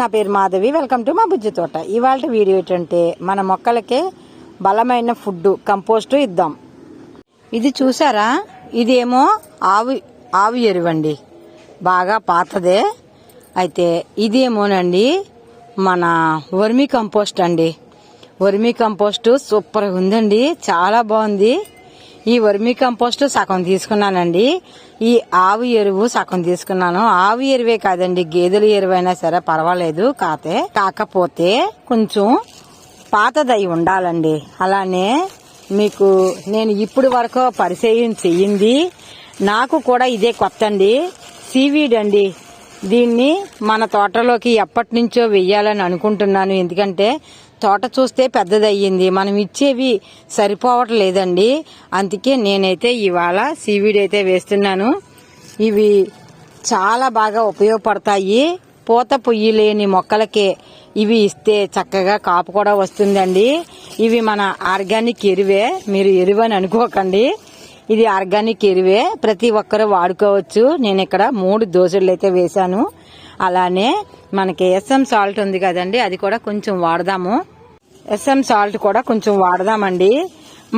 నా పేరు Madhavi. Welcome to మా బుజ్జి తోట. ఇవాళ వీడియో ఏంటంటే మన మొక్కలకి బలమైన ఫుడ్ కంపోస్ట్ ఇద్దాం. ఇది చూసారా? ఇదేమో ఆవు ఆవు ఎరువండి. బాగా పాతదే. అయితే ఇదేమోనండి మన వర్మి కంపోస్ట్ అండి వర్మి కంపోస్ట్ సూపర్గా ఉందండి చాలా బాగుంది. ఈ వర్మి కంపోస్ట్ సగం తీసుకున్నానండి. ఈ ఆవు ఎరువు సగం తీసుకున్నాను. ఆవు ఎరువే కాదండి. గేదెల ఎరువైనా సరే పర్వాలేదు. కాతే కాకపోతే కొంచెం పాతదై ఉండాలండి. అలానే మీకు నేను ఇప్పుడు వరకు పరిచయం చెయ్యింది. నాకు కూడా ఇదే కొత్త అండి సీవీడ్ అండి. దీన్ని మన తోటలోకి ఎప్పటి నుంచో వెయ్యాలని అనుకుంటున్నాను. ఎందుకంటే తోట చూస్తే పెద్దదయ్యింది. మనం ఇచ్చేవి సరిపోవట్లేదండి. అందుకే నేనైతే ఇవాళ సీవీడ్ అయితే వేస్తున్నాను. ఇవి చాలా బాగా ఉపయోగపడతాయి. పూత పొయ్యి లేని మొక్కలకే ఇవి ఇస్తే చక్కగా కాపు కూడా వస్తుందండి. ఇవి మన ఆర్గానిక్ ఎరువే. మీరు ఎరువు అని అనుకోకండి. ఇది ఆర్గానిక్ ఎరువే. ప్రతి ఒక్కరు వాడుకోవచ్చు. నేను ఇక్కడ మూడు దోశలు అయితే వేశాను. అలానే మనకి ఎస్ఎం సాల్ట్ ఉంది కదండి అది కూడా కొంచెం వాడదాము. ఎస్ఎం సాల్ట్ కూడా కొంచెం వాడదామండి.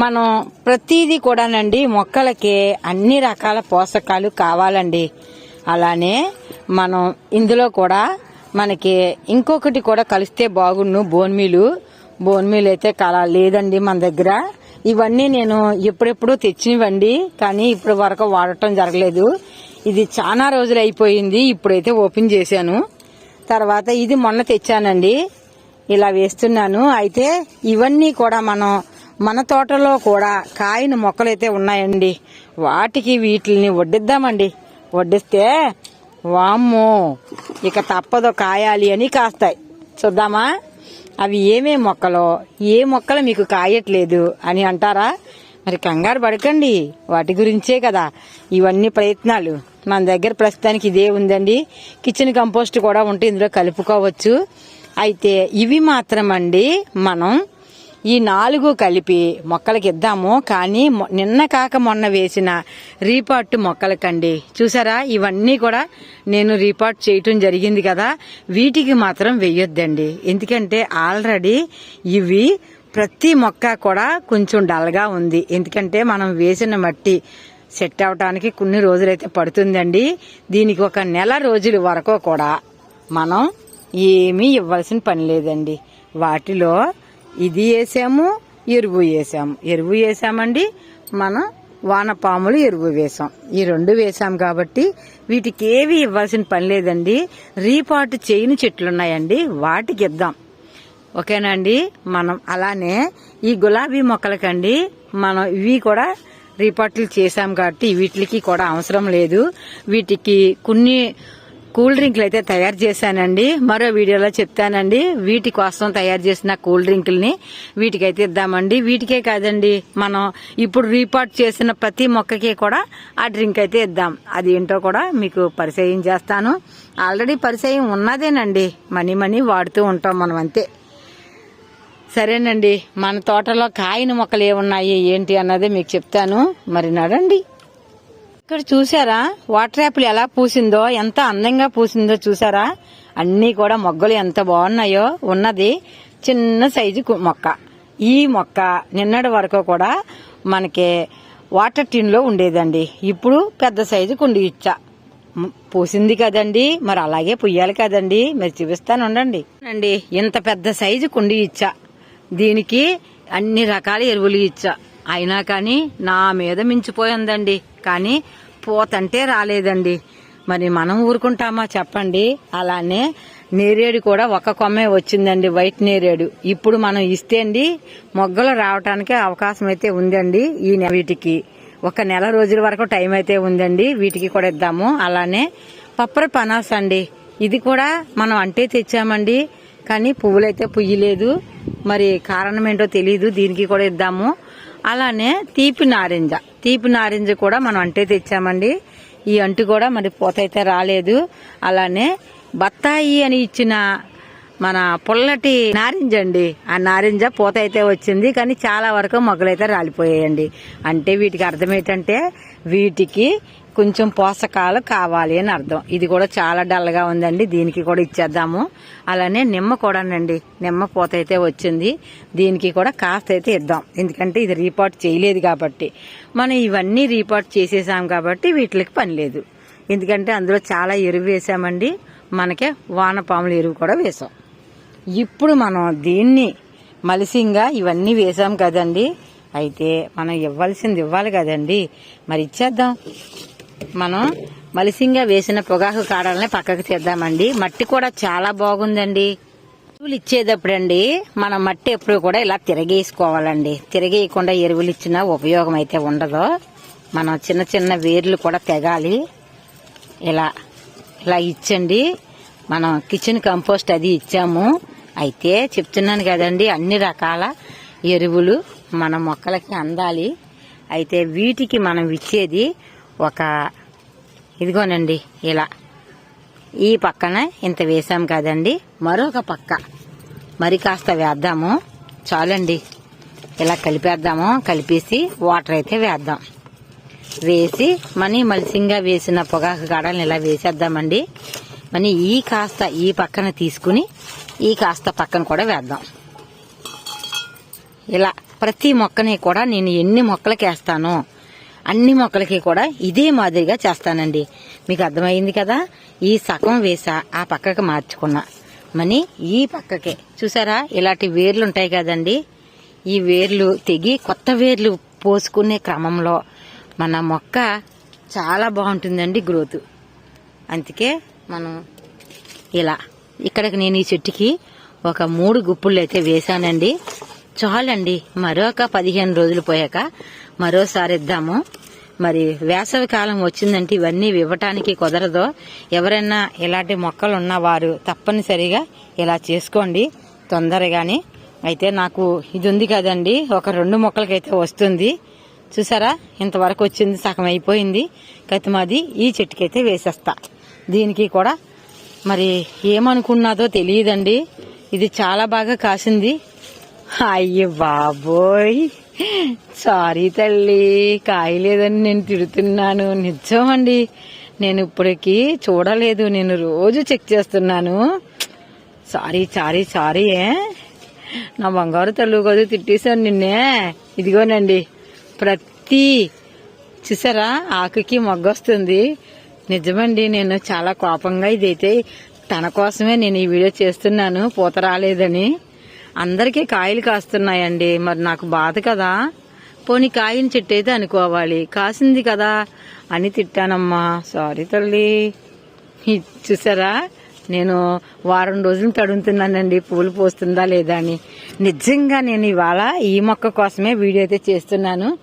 మనం ప్రతిదీ కూడానండి మొక్కలకి అన్ని రకాల పోషకాలు కావాలండి. అలానే మనం ఇందులో కూడా మనకి ఇంకొకటి కూడా కలిస్తే బాగుండు బోన్ మీలు బోన్ అయితే కల లేదండి మన దగ్గర. ఇవన్నీ నేను ఎప్పుడెప్పుడు తెచ్చినవండి కానీ ఇప్పుడు వరకు వాడటం జరగలేదు. ఇది చాలా రోజులు అయిపోయింది. ఇప్పుడైతే ఓపెన్ చేశాను. తర్వాత ఇది మొన్న తెచ్చానండి. ఇలా వేస్తున్నాను. అయితే ఇవన్నీ కూడా మనం మన తోటలో కూడా కాయని మొక్కలైతే ఉన్నాయండి. వాటికి వీటిని వడ్డిద్దామండి. వడ్డిస్తే వామ్మో ఇక తప్పదు కాయాలి అని కాస్తాయి. చూద్దామా? అవి ఏమే మొక్కలో ఏ మొక్కలు మీకు కాయట్లేదు అని అంటారా? మరి కంగారు పడకండి. వాటి గురించే కదా. ఇవన్నీ ప్రయత్నాలు. మన దగ్గర ప్రస్తుతానికి ఇదే ఉందండి. కిచెన్ కంపోస్ట్ కూడా ఉంటే ఇందులో కలుపుకోవచ్చు. అయితే ఇవి మాత్రమండి మనం ఈ నాలుగు కలిపి మొక్కలకి ఇద్దాము. కానీ నిన్న కాక మొన్న వేసిన రీపాట్ మొక్కలకండి. చూసారా? ఇవన్నీ కూడా నేను రీపాట్ చేయటం జరిగింది కదా. వీటికి మాత్రం వెయ్యొద్దండి ఎందుకంటే ఆల్రెడీ ఇవి ప్రతి మొక్క కూడా కొంచెం డల్గా ఉంది. ఎందుకంటే మనం వేసిన మట్టి సెట్ అవటానికి కొన్ని రోజులైతే పడుతుందండి. దీనికి ఒక నెల రోజుల వరకు కూడా మనం ఏమీ ఇవ్వాల్సిన పని లేదండి. వాటిలో ఇది వేసాము ఎరువు వేసాము. ఎరువు వేసామండి మనం వానపాములు ఎరువు వేసాం. ఈ రెండు వేసాం కాబట్టి వీటికి ఏవి ఇవ్వాల్సిన పని లేదండి. రీపాటు చేయని చెట్లున్నాయండి వాటికి ఇద్దాం. ఓకేనండి మనం అలానే ఈ గులాబీ మొక్కలకండి మనం ఇవి కూడా రిపోర్ట్లు చేశాం కాబట్టి వీటికి కూడా అవసరం లేదు. వీటికి కొన్ని కూల్ డ్రింక్లు అయితే తయారు చేశానండి. మరో వీడియోలో చెప్తానండి. వీటి కోసం తయారు చేసిన కూల్ డ్రింకుల్ని వీటికైతే ఇద్దామండి. వీటికే కాదండి మనం ఇప్పుడు రీపాట్ చేసిన ప్రతి మొక్కకి కూడా ఆ డ్రింక్ అయితే ఇద్దాం. అది ఏంటో కూడా మీకు పరిచయం చేస్తాను. ఆల్రెడీ పరిచయం ఉన్నదేనండి. మనీ మనీ వాడుతూ ఉంటాం మనం అంతే. సరేనండి మన తోటలో కాయని మొక్కలు ఏమున్నాయి ఏంటి అన్నది మీకు చెప్తాను. మరి నడండి. ఇక్కడ చూసారా వాటర్ యాపిల్ ఎలా పూసిందో ఎంత అందంగా పూసిందో చూసారా అన్నీ కూడా మొగ్గలు ఎంత బాగున్నాయో ఉన్నది. చిన్న సైజు మొక్క. ఈ మొక్క నిన్నటి వరకు కూడా మనకి వాటర్ టిన్లో ఉండేదండి. ఇప్పుడు పెద్ద సైజు కుండి ఇచ్చా. పూసింది కదండి మరి అలాగే పుయ్యాలి కదండి. మరి చూపిస్తాను ఉండండి. అండి ఇంత పెద్ద సైజు కుండి ఇచ్చా. దీనికి అన్ని రకాల ఎరువులు ఇచ్చా. అయినా కానీ నా మీద మించిపోయిందండి. కానీ పోతంటే రాలేదండి. మరి మనం ఊరుకుంటామా చెప్పండి. అలానే నేరేడు కూడా ఒక కొమ్మే వచ్చిందండి వైట్ నేరేడు. ఇప్పుడు మనం ఇస్తే అండి మొగ్గలు రావటానికి అవకాశం అయితే ఉందండి ఈ నె- వీటికి ఒక నెల రోజుల వరకు టైం అయితే ఉందండి వీటికి కూడా ఇద్దాము. అలానే పప్పర పనాస్ అండి. ఇది కూడా మనం అంటే తెచ్చామండి. కానీ పువ్వులైతే పుయ్యలేదు. మరి కారణం ఏంటో తెలియదు దీనికి కూడా ఇద్దాము. అలానే తీపి నారింజ. తీపి నారింజ కూడా మనం అంటే తెచ్చామండి. ఈ అంటు కూడా మరి పూత అయితే రాలేదు. అలానే బత్తాయి అని ఇచ్చిన మన పుల్లటి నారింజ అండి. ఆ నారింజ పూత అయితే వచ్చింది. కానీ చాలా వరకు మొగ్గలైతే రాలిపోయాయండి. అంటే వీటికి అర్థం ఏంటంటే వీటికి కొంచెం పోషకాలు కావాలి అని అర్థం. ఇది కూడా చాలా డల్గా ఉందండి. దీనికి కూడా ఇచ్చేద్దాము. అలానే నిమ్మ కూడానండి. నిమ్మ పూత అయితే వచ్చింది. దీనికి కూడా కాస్త అయితే ఇద్దాం. ఎందుకంటే ఇది రీపాట్ చేయలేదు కాబట్టి. మనం ఇవన్నీ రీపాట్ చేసేసాం కాబట్టి వీటికి పని లేదు. ఎందుకంటే అందులో చాలా ఎరువు వేసామండి. మనకే వానపాముల ఎరువు కూడా వేసాం. ఇప్పుడు మనం దీన్ని మలిసింగా ఇవన్నీ వేసాం కదండి. అయితే మనం ఇవ్వాల్సింది ఇవ్వాలి కదండి. మరి ఇచ్చేద్దాం. మనం మలిసింగా వేసిన పొగాకు కాడల్ని పక్కకు తీద్దామండి. మట్టి కూడా చాలా బాగుందండి. ఎరువులు ఇచ్చేటప్పుడండి మన మట్టి ఎప్పుడు కూడా ఇలా తిరగేసుకోవాలండి. తిరగేయకుండా ఎరువులు ఇచ్చినా ఉపయోగం అయితే ఉండదు. మనం చిన్న చిన్న వేర్లు కూడా తెగాలి. ఇలా ఇలా ఇచ్చండి. మనం కిచెన్ కంపోస్ట్ అది ఇచ్చాము. అయితే చెప్తున్నాను కదండి అన్ని రకాల ఎరువులు మన మొక్కలకి అందాలి. అయితే వీటికి మనం ఇచ్చేది ఒక ఇదిగోనండి ఇలా. ఈ పక్కన ఇంత వేసాం కదండి మరొక పక్క. మరి కాస్త వేద్దాము. చాలండి. ఇలా కలిపేద్దాము కలిపేసి వాటర్ అయితే వేద్దాం. వేసి మనీ మలిసింగా వేసిన పొగాకు కాడల్ని ఇలా వేసేద్దామండి. మనీ ఈ కాస్త ఈ పక్కన తీసుకుని ఈ కాస్త పక్కన కూడా వేద్దాం. ఇలా ప్రతి మొక్కని కూడా నేను ఎన్ని మొక్కలకి వేస్తానో అన్ని మొక్కలకి కూడా ఇదే మాదిరిగా చేస్తానండి. మీకు అర్థమైంది కదా? ఈ సగం వేసా ఆ పక్కకి మార్చుకున్నా. మని ఈ పక్కకే. చూసారా? ఇలాంటి వేర్లు ఉంటాయి కదండి. ఈ వేర్లు తెగి కొత్త వేర్లు పోసుకునే క్రమంలో మన మొక్క చాలా బాగుంటుందండి గ్రోత్. అందుకే మనం ఇలా ఇక్కడికి నేను ఈ చెట్టుకి ఒక మూడు గుప్పులు అయితే వేశానండి. చాలండి. మరొక పదిహేను రోజులు పోయాక మరోసారి ఇద్దాము. మరి వేసవి కాలం వచ్చిందంటే ఇవన్నీ ఇవ్వటానికి కుదరదు. ఎవరైనా ఇలాంటి మొక్కలు ఉన్నవారు తప్పనిసరిగా ఇలా చేసుకోండి తొందరగానే. అయితే నాకు ఇది ఉంది కదండి ఒక రెండు మొక్కలకైతే వస్తుంది. చూసారా? ఇంతవరకు వచ్చింది సగం అయిపోయింది. కతిమాది ఈ చెట్టుకైతే వేసేస్తా. దీనికి కూడా మరి ఏమనుకున్నదో తెలియదండి. ఇది చాలా బాగా కాసింది. అయ్యో బాబోయ్! సారీ తల్లి కాయలేదని నేను తిడుతున్నాను. నిజం అండి నేను ఇప్పటికి చూడలేదు. నేను రోజు చెక్ చేస్తున్నాను. సారీ సారీ సారీ ఏ? నా బంగారు తల్లు కదా తిట్టేశాను నిన్నే. ఇదిగోనండి. ప్రతి చూసారా? ఆకుకి మొగ్గొస్తుంది నిజమండి నేను చాలా కోపంగా ఇదైతే తన కోసమే నేను ఈ వీడియో చేస్తున్నాను. పూత రాలేదని. అందరికీ కాయలు కాస్తున్నాయండి. మరి నాకు బాధ కదా. పోనీ కాయని చెట్టు అయితే అనుకోవాలి. కాసింది కదా అని తిట్టానమ్మా. సారీ తల్లి. చూసారా? నేను వారం రోజులు తడుముతున్నానండి. పూలు పోస్తుందా లేదా అని. నిజంగా నేను ఇవాళ ఈ మొక్క కోసమే వీడియో అయితే చేస్తున్నాను.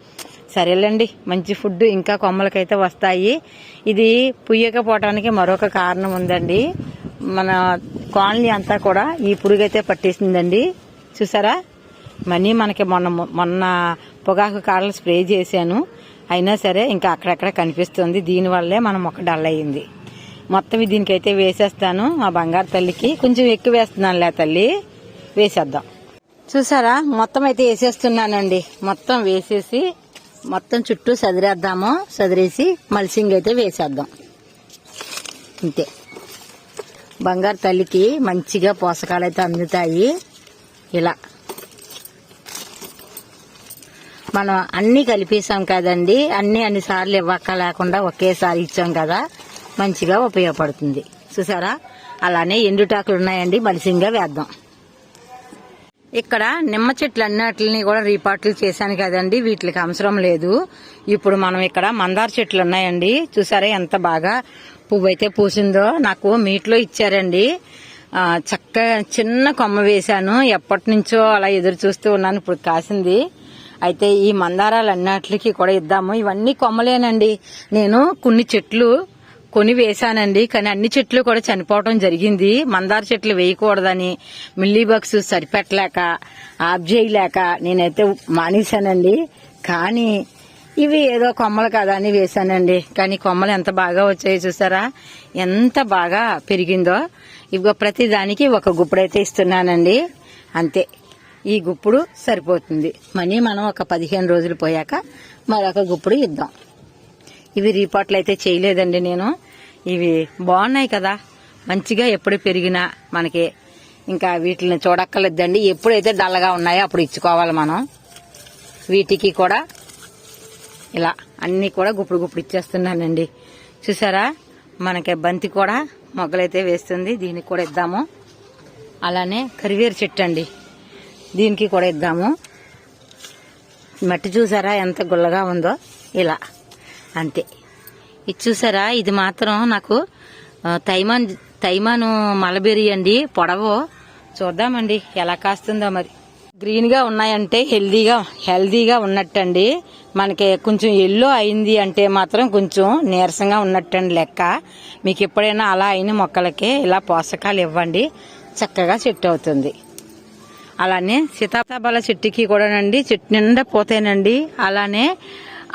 సరేలేండి. మంచి ఫుడ్ ఇంకా కొమ్మలకైతే వస్తాయి. ఇది పుయ్యకపోవటానికి మరొక కారణం ఉందండి. మన కాలనీ అంతా కూడా ఈ పురుగైతే పట్టేసిందండి. చూసారా? మనీ మనకి మొన్న మొన్న పొగాకు కాడలు స్ప్రే చేశాను. అయినా సరే ఇంకా అక్కడక్కడ కనిపిస్తుంది. దీనివల్లే మన మొక్క డల్ అయ్యింది. మొత్తం దీనికైతే వేసేస్తాను మా బంగారు తల్లికి. కొంచెం ఎక్కువ వేస్తున్నానులే తల్లి. వేసేద్దాం. చూసారా? మొత్తం అయితే వేసేస్తున్నానండి. మొత్తం వేసేసి మొత్తం చుట్టూ సదిరేద్దాము. సదిరేసి మల్సింగ్ అయితే వేసేద్దాం. అంతే బంగారు తల్లికి మంచిగా పోషకాలు అయితే అందుతాయి. ఇలా. మనం అన్నీ కలిపేసాం కదండి. అన్ని అన్ని సార్లు ఇవ్వక్క లేకుండా ఒకేసారి ఇచ్చాం కదా. మంచిగా ఉపయోగపడుతుంది. చూసారా? అలానే ఎండుటాకులు ఉన్నాయండి. మలిసింగా వేద్దాం. ఇక్కడ నిమ్మ చెట్లు అన్నిటిని కూడా రీపాట్లు చేశాను కదండి. వీటికి అవసరం లేదు. ఇప్పుడు మనం ఇక్కడ మందార చెట్లు ఉన్నాయండి. చూసారా ఎంత బాగా పువ్వు అయితే పూసిందో నాకు మీట్లో ఇచ్చారండి. చక్క చిన్న కొమ్మ వేశాను. ఎప్పటి నుంచో అలా ఎదురు చూస్తూ ఉన్నాను. ఇప్పుడు కాసింది. అయితే ఈ మందారాలు అన్నిటికి కూడా ఇద్దాము. ఇవన్నీ కొమ్మలేనండి. నేను కొన్ని చెట్లు కొని వేశానండి. కానీ అన్ని చెట్లు కూడా చనిపోవడం జరిగింది. మందార చెట్లు వేయకూడదని మిల్లీ బగ్స్ సరిపెట్టలేక ఆఫ్ చేయలేక నేనైతే మానేశానండి. కానీ ఇవి ఏదో కొమ్మలు కదా అని వేశానండి. కానీ కొమ్మలు ఎంత బాగా వచ్చాయో చూసారా? ఎంత బాగా పెరిగిందో. ఇవిగో ప్రతి దానికి ఒక గుప్పుడైతే ఇస్తున్నానండి. అంతే. ఈ గుప్పుడు సరిపోతుంది. మనీ మనం ఒక పదిహేను రోజులు పోయాక మరొక గుప్పుడు ఇద్దాం. ఇవి రీపాట్లు అయితే చేయలేదండి నేను. ఇవి బాగున్నాయి కదా. మంచిగా ఎప్పుడు పెరిగినా మనకి. ఇంకా వీటిని చూడక్కర్లేదండి. ఎప్పుడైతే డల్లగా ఉన్నాయో అప్పుడు ఇచ్చుకోవాలి మనం. వీటికి కూడా ఇలా అన్ని కూడా గుప్పుడు గుప్పుడు ఇచ్చేస్తున్నానండి. చూసారా? మనకి బంతి కూడా మొగ్గలైతే వేస్తుంది. దీనికి కూడా ఇద్దాము. అలానే కరివేరు చెట్టు అండి. దీనికి కూడా ఇద్దాము. మట్టి చూసారా ఎంత గుల్లగా ఉందో? ఇలా. అంతే. ఇది చూసారా? ఇది మాత్రం నాకు తైమాన్ తైమాను మలబెరి అండి. పొడవు చూద్దామండి. ఎలా కాస్తుందో మరి. గ్రీన్గా ఉన్నాయంటే హెల్దీగా హెల్దీగా ఉన్నట్టండి. మనకి కొంచెం ఎల్లో అయింది అంటే మాత్రం కొంచెం నీరసంగా ఉన్నట్టండి లెక్క. మీకు ఎప్పుడైనా అలా అయిన మొక్కలకి ఇలా పోషకాలు ఇవ్వండి. చక్కగా చెట్టు అవుతుంది. అలానే సీతాఫల చెట్టుకి కూడానండి చెట్టు నిండా పోతాయండి అలానే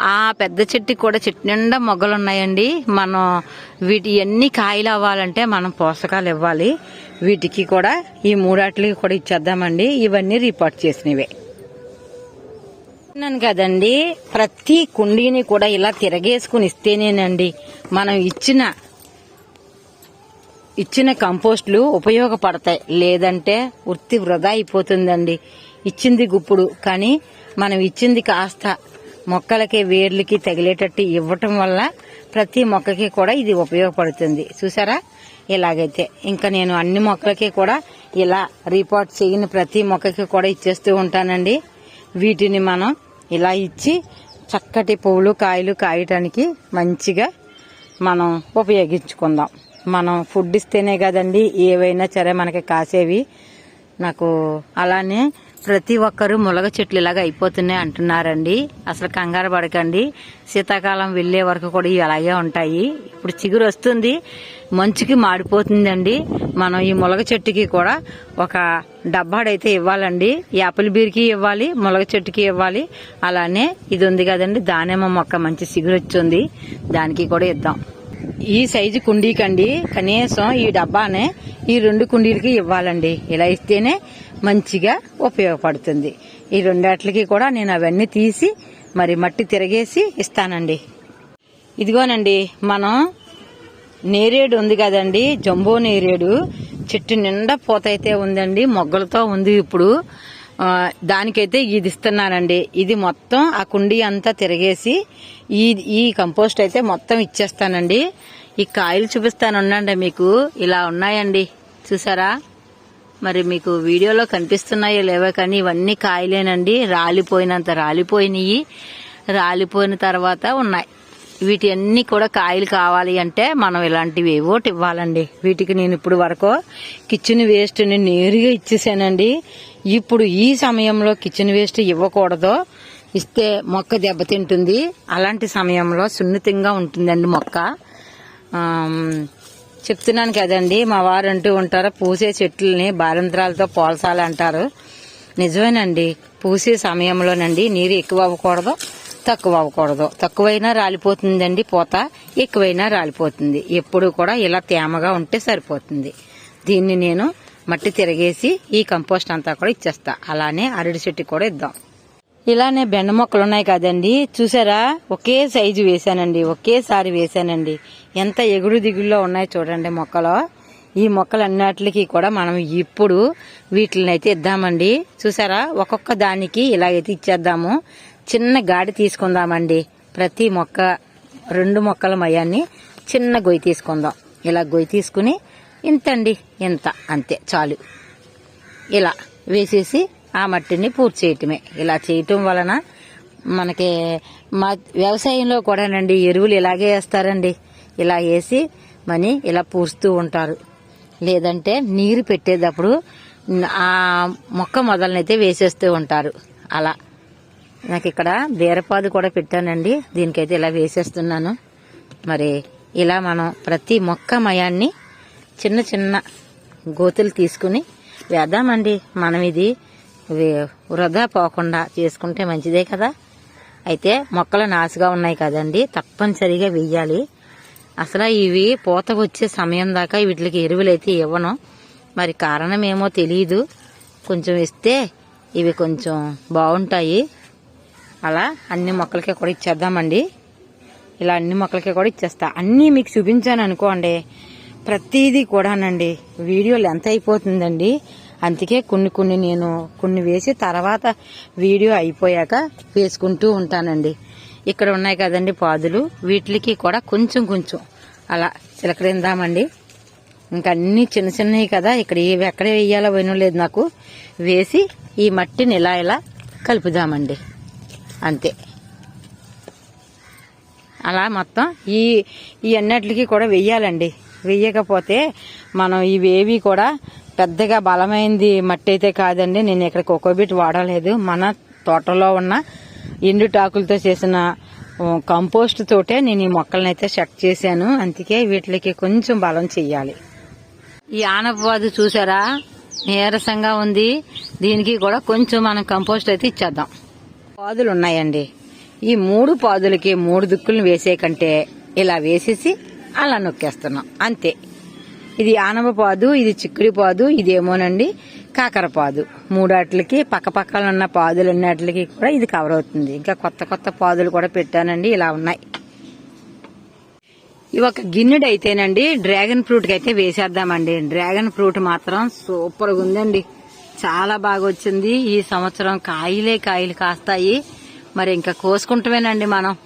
ఆ పెద్ద చెట్టుకి కూడా చెట్టు నిండా మొగ్గలు ఉన్నాయండి. మనం వీటి ఎన్ని కాయలు అవ్వాలంటే మనం పోషకాలు ఇవ్వాలి. వీటికి కూడా ఈ మూడాట్లకి కూడా ఇచ్చేద్దామండి. ఇవన్నీ రిపోర్ట్ చేసినవే. అన్నాను కదండి. ప్రతి కుండీని కూడా ఇలా తిరగేసుకుని ఇస్తేనేనండి మనం ఇచ్చిన ఇచ్చిన కంపోస్ట్లు ఉపయోగపడతాయి. లేదంటే వృత్తి వృధా అయిపోతుందండి. ఇచ్చింది గుప్పుడు. కానీ మనం ఇచ్చింది కాస్త మొక్కలకి వేర్లకి తగిలేటట్టు ఇవ్వటం వల్ల ప్రతి మొక్కకి కూడా ఇది ఉపయోగపడుతుంది. చూసారా? ఇలాగైతే. ఇంకా నేను అన్ని మొక్కలకి కూడా ఇలా రిపోర్ట్ చేయని ప్రతి మొక్కకి కూడా ఇచ్చేస్తూ ఉంటానండి. వీటిని మనం ఇలా ఇచ్చి చక్కటి పువ్వులు కాయలు కాయటానికి మంచిగా మనం ఉపయోగించుకుందాం. మనం ఫుడ్ ఇస్తేనే కదండి ఏవైనా సరే మనకి కాసేవి. నాకు అలానే ప్రతి ఒక్కరు ములగ చెట్లు ఇలాగ అయిపోతున్నాయి అంటున్నారండి. అసలు కంగారు పడకండి. శీతాకాలం వెళ్ళే వరకు కూడా ఇవి అలాగే ఉంటాయి. ఇప్పుడు చిగురు వస్తుంది. మంచుకి మాడిపోతుందండి. మనం ఈ ములగ చెట్టుకి కూడా ఒక డబ్బాడైతే ఇవ్వాలండి. యాపిల్ బీర్కి ఇవ్వాలి ములగ చెట్టుకి ఇవ్వాలి. అలానే ఇది ఉంది కదండి దానిమ్మ మొక్క మంచి చిగురు వచ్చింది. దానికి కూడా ఇద్దాం. ఈ సైజు కుండీకండి. కనీసం ఈ డబ్బానే ఈ రెండు కుండీలకి ఇవ్వాలండి. ఇలా ఇస్తేనే మంచిగా ఉపయోగపడుతుంది. ఈ రెండాట్లకి కూడా నేను అవన్నీ తీసి మరి మట్టి తిరగేసి ఇస్తానండి. ఇదిగోనండి మనం నేరేడు ఉంది కదండి జంబో నేరేడు. చెట్టు నిండా పూత అయితే ఉందండి మొగ్గలతో ఉంది ఇప్పుడు. దానికైతే ఇది ఇస్తున్నానండి. ఇది మొత్తం ఆ కుండీ అంతా తిరగేసి ఈ ఈ కంపోస్ట్ అయితే మొత్తం ఇచ్చేస్తానండి. ఈ కాయలు చూపిస్తాను ఉండండి మీకు. ఇలా ఉన్నాయండి. చూసారా? మరి మీకు వీడియోలో కనిపిస్తున్నాయో లేవో కానీ ఇవన్నీ కాయలేనండి. రాలిపోయినంత రాలిపోయినాయి. రాలిపోయిన తర్వాత ఉన్నాయి. వీటి అన్ని కూడా కాయలు కావాలి అంటే మనం ఇలాంటివి ఏవోటి ఇవ్వాలండి. వీటికి నేను ఇప్పుడు వరకు కిచెన్ వేస్ట్ని నేరుగా ఇచ్చేసానండి. ఇప్పుడు ఈ సమయంలో కిచెన్ వేస్ట్ ఇవ్వకూడదు. ఇస్తే మొక్క దెబ్బతింటుంది అలాంటి సమయంలో సున్నితంగా ఉంటుందండి మొక్క. చెప్తున్నాను కదండి మా వారు అంటూ ఉంటారు పూసే చెట్లని బాలంత్రాలతో పోల్చాలి అంటారు. నిజమేనండి పూసే సమయంలోనండి నీరు ఎక్కువ అవ్వకూడదు తక్కువ అవ్వకూడదు. తక్కువైనా రాలిపోతుందండి పూత ఎక్కువైనా రాలిపోతుంది. ఎప్పుడు కూడా ఇలా తేమగా ఉంటే సరిపోతుంది. దీన్ని నేను మట్టి తిరగేసి ఈ కంపోస్ట్ అంతా కూడా ఇచ్చేస్తా. అలానే అరటి చెట్టు కూడా ఇద్దాం. ఇలానే బెండ మొక్కలు ఉన్నాయి కదండి. చూసారా? ఒకే సైజు వేసానండి ఒకేసారి వేసానండి ఎంత ఎగుడు దిగుల్లో ఉన్నాయి చూడండి మొక్కలు. ఈ మొక్కలు అన్నిటికీ కూడా మనం ఇప్పుడు వీటిని అయితే ఇద్దామండి. చూసారా? ఒక్కొక్క దానికి ఇలాగైతే ఇచ్చేద్దాము. చిన్న గాడి తీసుకుందామండి. ప్రతి మొక్క రెండు మొక్కల మయాన్ని చిన్న గొయ్యి తీసుకుందాం. ఇలా గొయ్యి తీసుకుని ఇంతండి. ఇంత అంతే చాలు. ఇలా వేసేసి ఆ మట్టిని పూర్తి చేయటమే. ఇలా చేయటం వలన మనకి మా వ్యవసాయంలో కూడానండి ఎరువులు ఇలాగే వేస్తారండి. ఇలా వేసి మని ఇలా పూస్తూ ఉంటారు. లేదంటే నీరు పెట్టేటప్పుడు ఆ మొక్క మొదలనైతే వేసేస్తూ ఉంటారు. అలా. నాకు ఇక్కడ బీరపాదు కూడా పెట్టానండి. దీనికైతే ఇలా వేసేస్తున్నాను. మరి ఇలా మనం ప్రతి మొక్క మయాన్ని చిన్న చిన్న గోతులు తీసుకుని వేద్దామండి. మనం ఇది వృధా పోకుండా చేసుకుంటే మంచిదే కదా. అయితే మొక్కలు నాసుగా ఉన్నాయి కదండి తప్పనిసరిగా వెయ్యాలి. అసలు ఇవి పూత వచ్చే సమయం దాకా వీటికి ఎరువులు అయితే ఇవ్వను. మరి కారణం ఏమో తెలియదు కొంచెం ఇస్తే ఇవి కొంచెం బాగుంటాయి. అలా అన్ని మొక్కలకి కూడా ఇచ్చేద్దామండి. ఇలా అన్ని మొక్కలకి కూడా ఇచ్చేస్తా. అన్నీ మీకు చూపించాను అనుకోండి ప్రతిదీ కూడానండి. వీడియో లెంత్ అయిపోతుందండి. అందుకే కొన్ని కొన్ని నేను కొన్ని వేసి తర్వాత వీడియో అయిపోయాక వేసుకుంటూ ఉంటానండి. ఇక్కడ ఉన్నాయి కదండి పాదులు. వీటికి కూడా కొంచెం కొంచెం అలా చిలకరిందామండి. ఇంకా అన్ని చిన్న చిన్నవి కదా. ఇక్కడ ఏవి ఎక్కడ వేయాలో వినలేదు లేదు నాకు. వేసి ఈ మట్టిని ఇలా ఇలా కలుపుదామండి. అంతే. అలా మొత్తం ఈ ఈ అన్నిటికి కూడా వెయ్యాలండి వెయ్యకపోతే మనం ఇవేవి కూడా పెద్దగా బలమైంది మట్టి అయితే కాదండి. నేను ఇక్కడ కోకోబీట్ వాడలేదు. మన తోటలో ఉన్న ఎండుటాకులతో చేసిన కంపోస్ట్ తోటే నేను ఈ మొక్కలను అయితే సెట్ చేశాను. అందుకే వీటికి కొంచెం బలం చెయ్యాలి. ఈ ఆనపవాదు చూసారా? నీరసంగా ఉంది. దీనికి కూడా కొంచెం మనం కంపోస్ట్ అయితే ఇచ్చేద్దాం. పాదులు ఉన్నాయండి. ఈ మూడు పాదులకి మూడు దుక్కులను వేసే కంటే ఇలా వేసేసి అలా నొక్కేస్తున్నాం. అంతే. ఇది ఆనవపాదు ఇది చిక్కుడి పాదు ఇదేమోనండి కాకర పాదు. మూడాట్లకి పక్క పక్కన ఉన్న పాదులు అన్నిటికి కూడా ఇది కవర్ అవుతుంది. ఇంకా కొత్త కొత్త పాదులు కూడా పెట్టానండి ఇలా ఉన్నాయి. ఇవి ఒక గిన్నెడు అయితేనండి డ్రాగన్ ఫ్రూట్కి అయితే వేసేద్దామండి. డ్రాగన్ ఫ్రూట్ మాత్రం సూపర్గా ఉందండి. చాలా బాగా వచ్చింది. ఈ సంవత్సరం కాయలే కాయలు కాస్తాయి. మరి ఇంకా కోసుకుంటమేనండి మనం.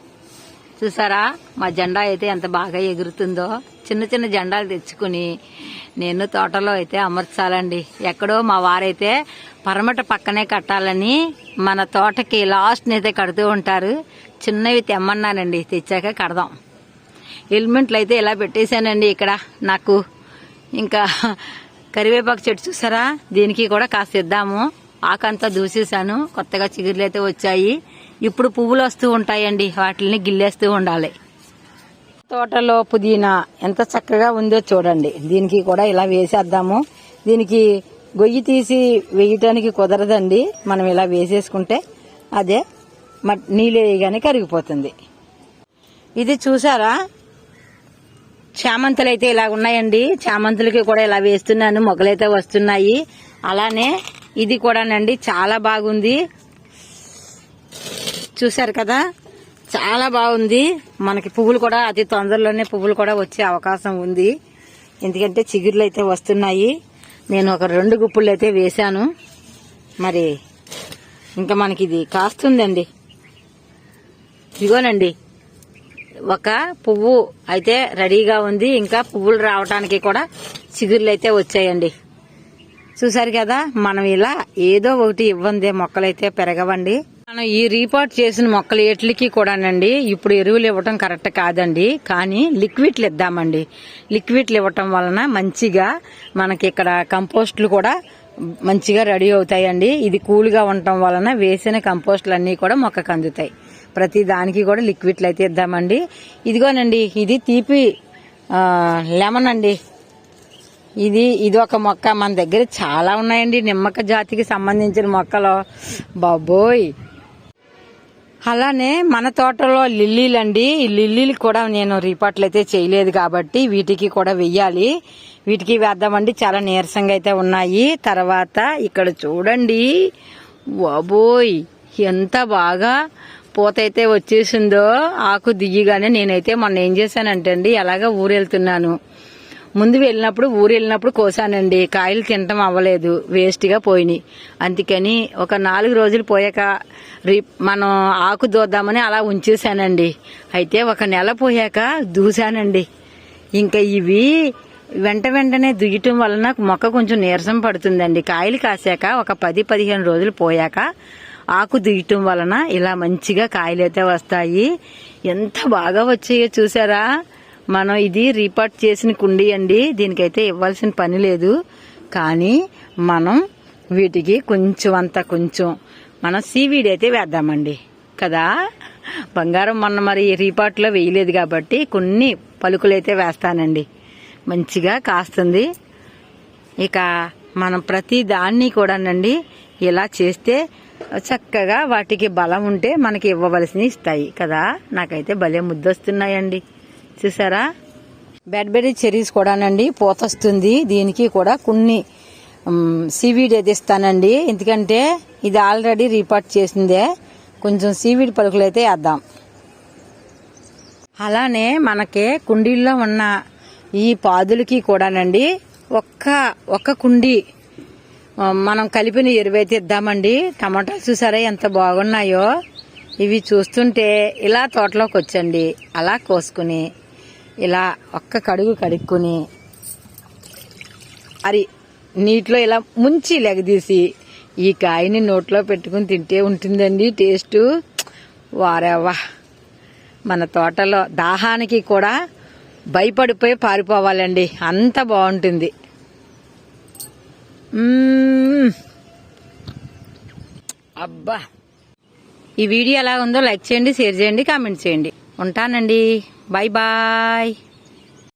చూసారా? మా జెండా అయితే ఎంత బాగా ఎగురుతుందో. చిన్న చిన్న జెండాలు తెచ్చుకుని నేను తోటలో అయితే అమర్చాలండి. ఎక్కడో మా వారైతే పరమట పక్కనే కట్టాలని మన తోటకి లాస్ట్ని అయితే కడుతూ ఉంటారు. చిన్నవి తెమ్మన్నానండి. తెచ్చాక కడదాం. ఎలిమెంట్లు అయితే ఇలా పెట్టేశానండి ఇక్కడ నాకు. ఇంకా కరివేపాకు చెట్టు చూసారా? దీనికి కూడా కాస్త ఇద్దాము. ఆకంతా దూసేశాను. కొత్తగా చిగుర్లు అయితే వచ్చాయి. ఇప్పుడు పువ్వులు వస్తూ ఉంటాయండి. వాటిని గిల్లేస్తూ ఉండాలి. తోటలో పుదీనా ఎంత చక్కగా ఉందో చూడండి. దీనికి కూడా ఇలా వేసేద్దాము. దీనికి గొయ్యి తీసి వేయటానికి కుదరదండి. మనం ఇలా వేసేసుకుంటే అదే నీళ్ళు వేయగానే కరిగిపోతుంది. ఇది చూసారా? చామంతులు అయితే ఇలా ఉన్నాయండి. చామంతులకి కూడా ఇలా వేస్తున్నాను. మొగ్గలైతే వస్తున్నాయి. అలానే ఇది కూడానండి. చాలా బాగుంది. చూశారు కదా? చాలా బాగుంది. మనకి పువ్వులు కూడా అతి తొందరలోనే పువ్వులు కూడా వచ్చే అవకాశం ఉంది. ఎందుకంటే చిగుర్లు అయితే వస్తున్నాయి. నేను ఒక రెండు గుప్పులు అయితే వేశాను. మరి ఇంకా మనకి ఇది కాస్తుందండి. ఇదిగోనండి. ఒక పువ్వు అయితే రెడీగా ఉంది. ఇంకా పువ్వులు రావటానికి కూడా చిగుర్లు అయితే వచ్చాయండి. చూసారు కదా మనం ఇలా ఏదో ఒకటి ఇవ్వందే మొక్కలైతే పెరగవండి. మనం ఈ రీపాట్ చేసిన మొక్కలు ఎట్లకి కూడానండి ఇప్పుడు ఎరువులు ఇవ్వటం కరెక్ట్ కాదండి. కానీ లిక్విడ్లు ఇద్దామండి. లిక్విడ్లు ఇవ్వటం వలన మంచిగా మనకి ఇక్కడ కంపోస్ట్లు కూడా మంచిగా రెడీ అవుతాయండి. ఇది కూల్గా ఉండటం వలన వేసిన కంపోస్ట్లు అన్నీ కూడా మొక్కకు అందుతాయి. ప్రతి దానికి కూడా లిక్విడ్లు అయితే ఇద్దామండి. ఇదిగోనండి ఇది తీపి లెమన్ అండి. ఇది ఇది ఒక మొక్క మన దగ్గర చాలా ఉన్నాయండి. నిమ్మక జాతికి సంబంధించిన మొక్కలు. బాబోయ్! అలానే మన తోటలో లిల్లీలండి. ఈ లిల్లీలు కూడా నేను రీపాట్లు అయితే చేయలేదు కాబట్టి వీటికి కూడా వెయ్యాలి. వీటికి వేద్దామండి. చాలా నీరసంగా అయితే ఉన్నాయి. తర్వాత ఇక్కడ చూడండి. బాబోయ్! ఎంత బాగా పూత అయితే వచ్చేసిందో. ఆకు దియ్యగానే నేనైతే మొన్న ఏం చేశానంటే అండి ఎలాగ ఊరెళ్తున్నాను. ముందు వెళ్ళినప్పుడు ఊరు వెళ్ళినప్పుడు కోసానండి. కాయలు తినటం అవ్వలేదు. వేస్ట్గా పోయినాయి. అందుకని ఒక నాలుగు రోజులు పోయాక మనం ఆకు దూద్దామని అలా ఉంచేసానండి. అయితే ఒక నెల పోయాక దూసానండి. ఇంకా ఇవి వెంట వెంటనే దుయ్యటం వలన మొక్క కొంచెం నీరసం పడుతుందండి. కాయలు కాసాక ఒక పది పదిహేను రోజులు పోయాక ఆకు దుయ్యటం వలన ఇలా మంచిగా కాయలు అయితే వస్తాయి. ఎంత బాగా వచ్చాయో చూసారా? మనం ఇది రీపాట్ చేసిన కుండీ అండి. దీనికైతే ఇవ్వాల్సిన పని లేదు. కానీ మనం వీటికి కొంచెం అంత కొంచెం మనం సీవీడ్ అయితే వేద్దామండి. కదా? బంగారం మొన్న మరి రీపాట్లో వేయలేదు కాబట్టి కొన్ని పలుకులు అయితే వేస్తానండి. మంచిగా కాస్తుంది. ఇక మనం ప్రతి దాన్ని కూడానండి ఇలా చేస్తే చక్కగా వాటికి బలం ఉంటే మనకి ఇవ్వవలసినవి ఇస్తాయి. కదా? నాకైతే భలే ముద్దొస్తున్నాయండి. చూసారా? బెడ్బెరీ చెరీస్ కూడానండి పూత వస్తుంది దీనికి కూడా కొన్ని సీవీడ్ అయితే ఇస్తానండి. ఎందుకంటే ఇది ఆల్రెడీ రీపార్ట్ చేసిందే. కొంచెం సీవీడ్ పలుకులు అయితే వేద్దాం. అలానే మనకి కుండీల్లో ఉన్న ఈ పాదులకి కూడానండి ఒక్క ఒక్క కుండీ మనం కలిపిన ఎరువైతే ఇద్దామండి. టమాటాలు చూసారా ఎంత బాగున్నాయో. ఇవి చూస్తుంటే ఇలా తోటలోకి వచ్చండి. అలా కోసుకుని ఇలా ఒక్క కడుగు కడుక్కుని అది నీటిలో ఇలా ముంచి లెగదీసి ఈ కాయని నోట్లో పెట్టుకుని తింటే ఉంటుందండి టేస్ట్. వారేవా మన తోటలో దాహానికి కూడా భయపడిపోయి పారిపోవాలండి. అంత బాగుంటుంది. అబ్బా. ఈ వీడియో ఎలా ఉందో లైక్ చేయండి షేర్ చేయండి కామెంట్ చేయండి. ఉంటానండి. Bye-bye!